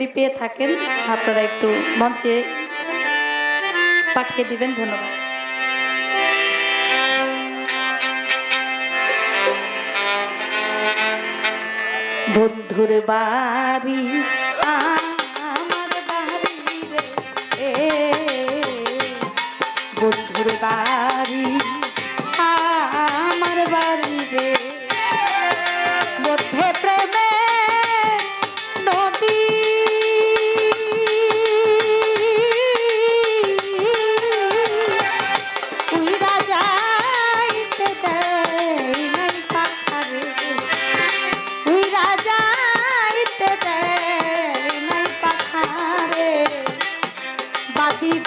যদি পেয়ে থাকেন, আপনারা একটু মঞ্চে পাঠিয়ে দিবেন, ধন্যবাদ। বন্ধুর বাড়ি, আমার বাড়ি রে। বন্ধুর বাড়ি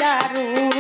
দারুণ।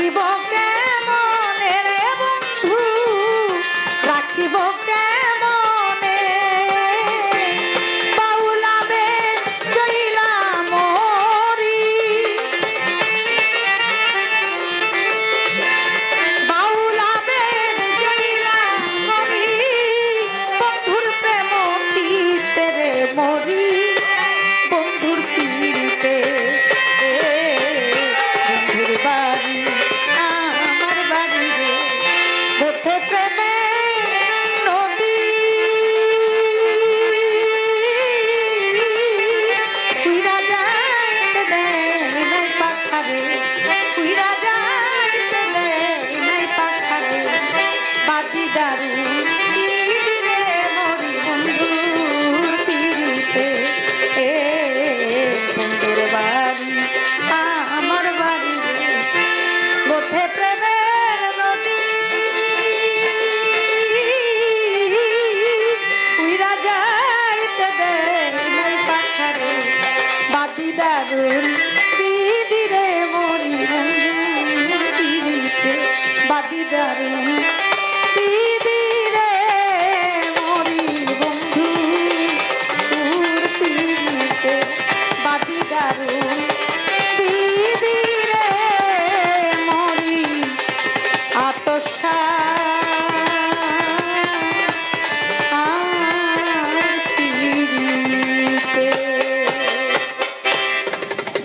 থাকিব দিদিরে